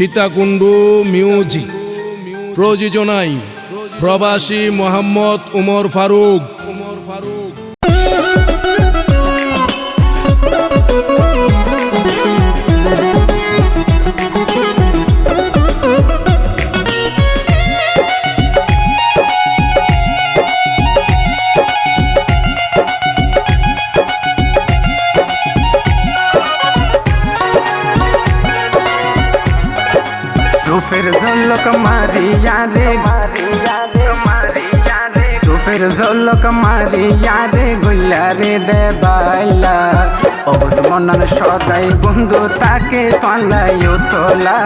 Sitakunda music প্রযোজনায় প্রবাসী মোহাম্মদ উমর ফারুক উমর ফারুক। ঝলক মারিয়া রে। রূপের ঝলক মারিয়া রে, গুল্লা রে দেবাইলা। অবুজ মনন সদাই বন্ধু তাকে তলাই তোলা।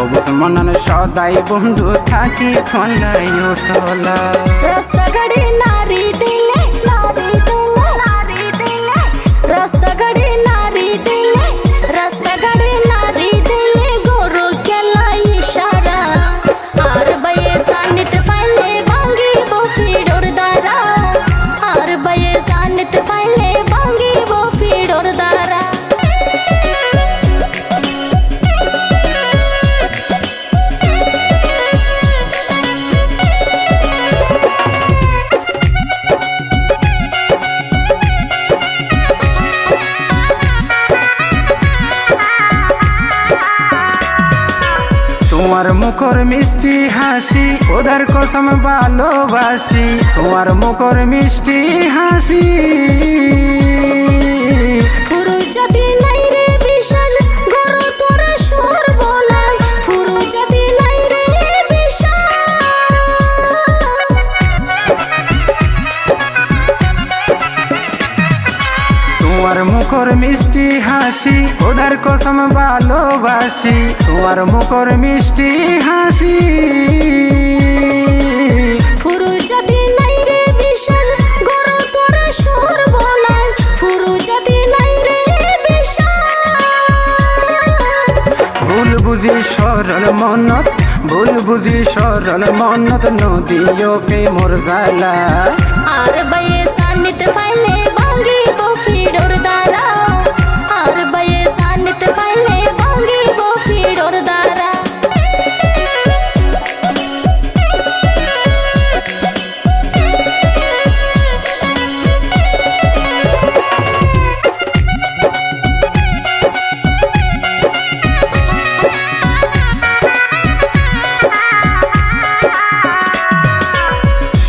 অবুজ মনন সদাই বন্ধু থাকি তলাই তোলা। রাস্তাঘাটে নারী দিলে নারী দিলে নারী দিলে। রাস্তাঘাটে নারী মুখর মিষ্টি হাসি ওদের কসম ভালোবাসি। তোমার মুখর মিষ্টি হাসি। তোমার মুখর মিষ্টি হাসি ওদের কসম ভালোবাসি। তোমার মুখর মিষ্টি হাসি। বুঝি সরল মনত ভুল বুঝি সরল মনত নদীও প্রেমর জালা আর বয়ে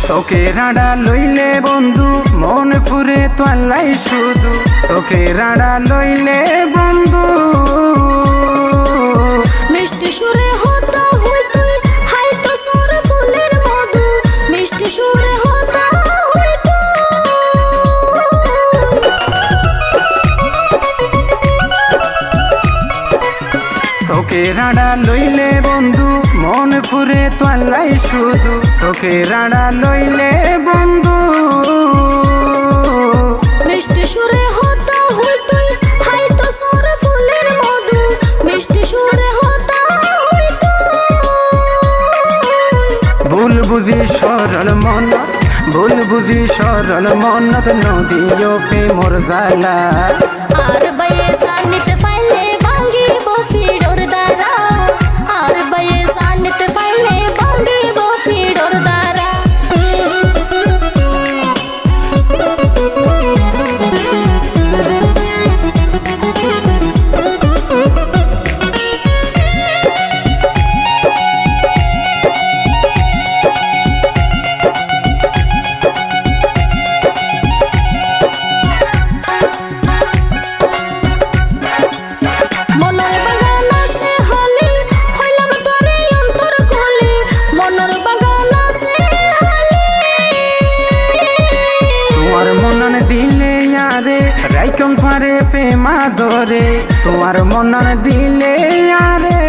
তোকে রাডা লইলে বন্ধু মন ফুরে তোয়ালাই শুধু। তোকে রাডা লইলে বন্ধু। মিষ্টি সুরে হতা হই তুই হাই তো সর ফুলের মধু। মিষ্টি সুরে হতা হই তোকে রাডা লইলে বন্ধু মন ফুরে তোয়ালাই শুধু তোকে রাডা লইলে বন্ধু। মিষ্টি সুরে হতা হই তুই হাই তো সর ফুলের মধু। মিষ্টি সুরে হতা হই ভুল বুঝি সরল মনত ভুল বুঝি সরল মনত নদীও প্রেমর জালা আর বয়ে সানিত ধরে তোমার মনন দিলে আরে।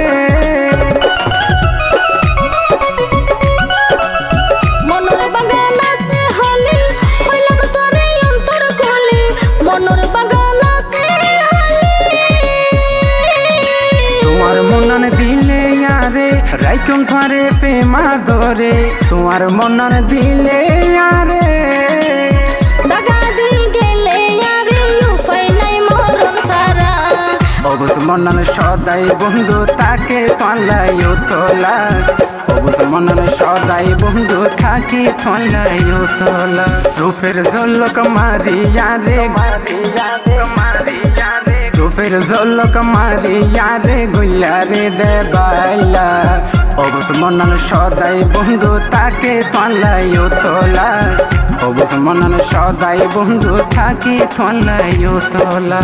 মনের বাগান আছে হলি হইলাম তোরে অন্তর কলি মনের বাগান আছে হলি। তোমার মনন দিলে আরে রাইকম প্রেমা ধরে তোমার মনন দিলে আরে। মনন সদাই বন্ধু, তাকে তলাই তোলা। অবুজ মনন সদাই বন্ধু থাকি তলাই তোলা। রূপের জলক মারিয়া রে। রূপের জলক মারিয়া রে গুল্লা রে দেবাইলা। অবুজ মনন সদাই বন্ধু, তাকে তলাই তোলা। অবুজ মনন সদাই বন্ধু থাকি তলাই তোলা।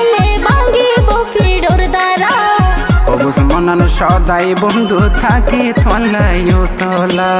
মনন সদাই বন্ধু থাকি তলাই তোলা।